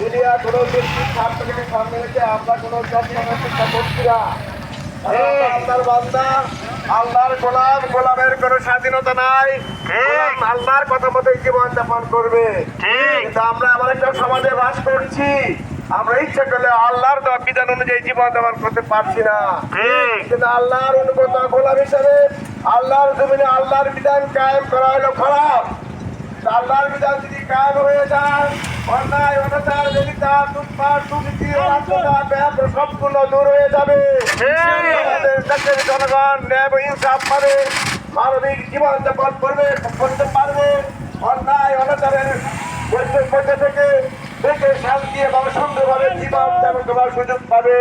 দুনিয়া কোনো ব্যক্তির স্বার্থকে সামনে রেখে আমরা কোনো চেষ্টা করছি না। আল্লাহর বান্দা আল্লাহর গোলাম গোলামের কোনো স্বাধীনতা নাই। আল্লাহর কথা মতো জীবন যাপন করবে কিন্তু আমরা আমার একটা সমাজে বাস করছি। আমরা ইচ্ছা করলে আল্লাহর বিধান অনুযায়ী জীবন যাপন করতে পারছি না। কিন্তু আল্লাহর অনুগত গোলাম হিসাবে আল্লাহর জমিনে আল্লাহর বিধান কায়েম করা হলো খারাপ। আল্লাহর বিধান যদি কায়েম হয়ে যায় অন্যায় অনাচার বেদিতা লুটপাট দুর্নীতি ব্যাপ সম্পূর্ণ দূর হয়ে যাবে। দেশের জনগণ ন্যায় ইনসাফ পাবে মানবিক জীবন যাপন করবে করতে পারবে। অন্যায় অনাচারের মধ্যে থেকে থেকে শান্তি এবং সুন্দরভাবে জীবন যাপন করার সুযোগ পাবে।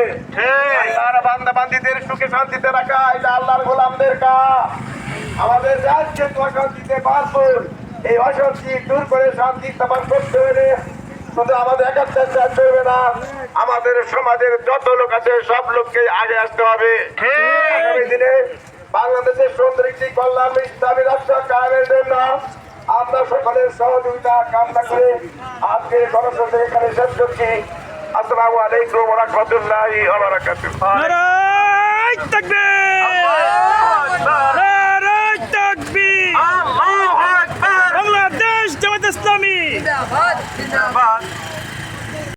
বান্দা বান্দিদের সুখে শান্তিতে রাখা এটা আল্লাহর গোলামদের কাজ আমাদের রাজ্যে অশান্তিতে বাঁচুন এই অশান্তি দূর করে শান্তি স্থাপন করতে হলে শুধু আমাদের একাত্তর চলবে না। আমাদের সমাজের যত লোক আছে সব লোককে আগে আসতে হবে। আগামী দিনে বাংলাদেশের সৌন্দর্য কল্যাণ ইসলামী রাষ্ট্র কায়েমের জন্য আমরা সকলের সহযোগিতা কামনা করে আজকে গণতন্ত্র এখানে শেষ করছি। আসসালামু আলাইকুম রহমতুল্লাহি जिंदाबाद जिंदाबाद